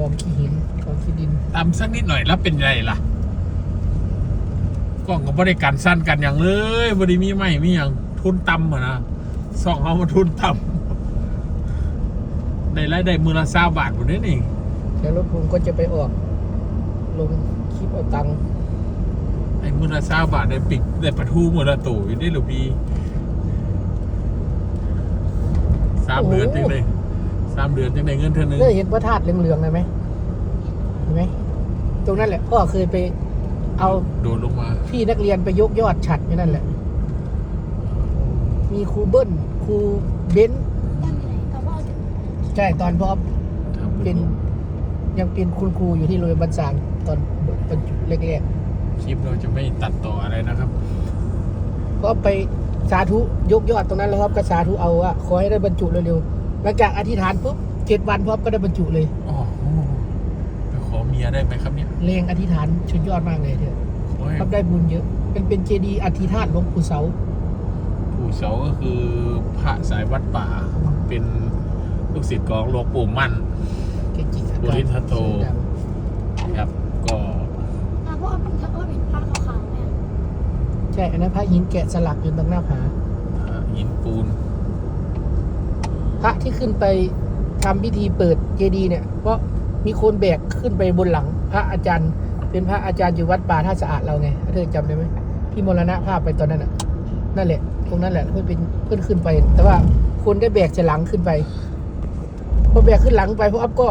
กองขี้หินกองขี้ดินตำสักนิดหน่อยแล้วเป็นไรล่ะกล้องก็บริการสั้นกันอย่างเลยบริมีไม่มีอย่างทุนต่ำอะนะสองเอามาทุนต่ำได้รายได้มือละสาบาทหมดนี่นี่แล้วรถผมก็จะไปออกลงคลิปเอาตังค์ไอ้มือละสาบาทได้ปิกได้ปลาทูมือละตู่อยู่ได้หรือพี่สามเดือนจังเลย สามเดือนจังได้เงินเท่านึงได้เห็นพระธาตุเหลืองๆเลยไหมเห็นไหมตรงนั้นแหละพ่อเคยไป เอาโดนลงมา พี่นักเรียนไปยกยอดฉัดอยู่นั่นแหละ มีครูเบิ้ลครูเบนซ์ตั้งไหนแต่ว่าถึงใช่ตอนพ่อทำเป็น ยังเป็นคุณครูอยู่ที่โรงเรียนบันสางตอนบรรจุแรกคลิปเราจะไม่ตัดต่ออะไรนะครับๆก็ไปสาธุยกยอดตรงนั้นแล้วครับก็สาธุเอาว่าขอให้ได้บรรจุเร็วๆ หลังจากอธิษฐานปุ๊บเจ็ดวันพ่อก็ได้บรรจุเลยอ๋อไปขอเมียได้ไหมครับเนี่ยเลงอธิษฐานชุดยอดมากเลยเถอะขอให้ครับได้บุญเยอะ เป็นเป็นเจดีย์อธิษฐานหลวงปู่เสา ปู่เสาก็คือพระสายวัดป่า เป็นลูกศิษย์ของหลวงปู่มั่น เกจิอาบุจารริย์ทัตโต ชื่อดังครับ ก็อะเพราะว่าเป็นเพราะว่าเป็นผ้าขาวๆเนี่ยใช่อันนั้นพระหินแกะสลักอยู่ตรงหน้าผา อ่าหินปูน พระที่ขึ้นไปทำพิธีเปิดเจดีเนี่ย เพราะมีคนแบกขึ้นไปบนหลัง พระอาจารย์ เป็นพระอาจารย์อยู่วัดป่าท่าสะอาดเราไงเธอจำได้ไหมที่มรณะภาพไปตอนนั้นน่ะ นั่นแหละ ตรงนั้นแหละเพื่อนเป็นเพื่อนขึ้นไป แต่ว่าคนได้แบกจะหลังขึ้นไปพอแบกขึ้นหลังไปพวกอัพก็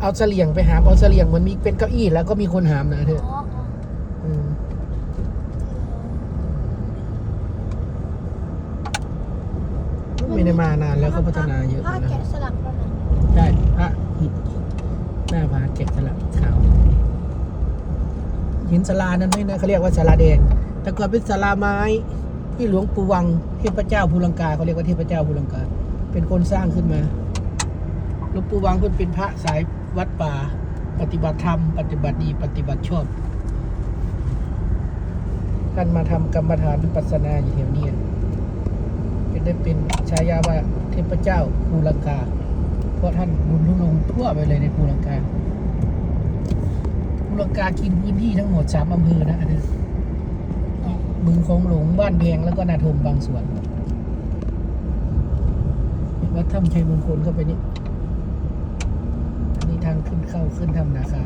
เอาเสลียงไปหามเอาเสลียงมันมีเป็นเก้าอี้แล้วก็มีคนหามนะเธอม ไม่ได้มานานแล้วเขาพัฒนาเยอะผ้านะแกะสลักแล้วนะใช่พระหินหน้าผาแกะสลักขาวหินสลานั้นไม่นะเขาเรียกว่าสลาแดงแต่ก่อนเป็นสลาไม้ที่หลวงปู่วังเทพเจ้าภูลังกาเขาเรียกว่าเทพเจ้าภูลังกา เป็นคนสร้างขึ้นมาหลวงปู่วังเพิ่นเป็นพระสายวัดป่า ปฏิบัติธรรม ปฏิบัติดีปฏิบัติชอบท่านมาทำกรรมฐานวิปัสสนาอยู่แถวนี้จะได้เป็น ฉายาว่าเทพเจ้าภูลังกา เพราะท่านบุญทุลงทั่วไปเลยในภูลังกาภูลังกากินพื้นที่ทั้งหมดสามอำเภอนะอันนี้บึงคงหลงบ้านแพงแล้วก็นาทมบางส่วนวัดถ้ำชัยมงคลเข้าไปนี่อันนี้ทางขึ้นเข้าขึ้นถ้ำนาคา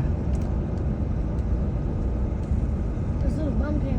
สรุปบ้านเพง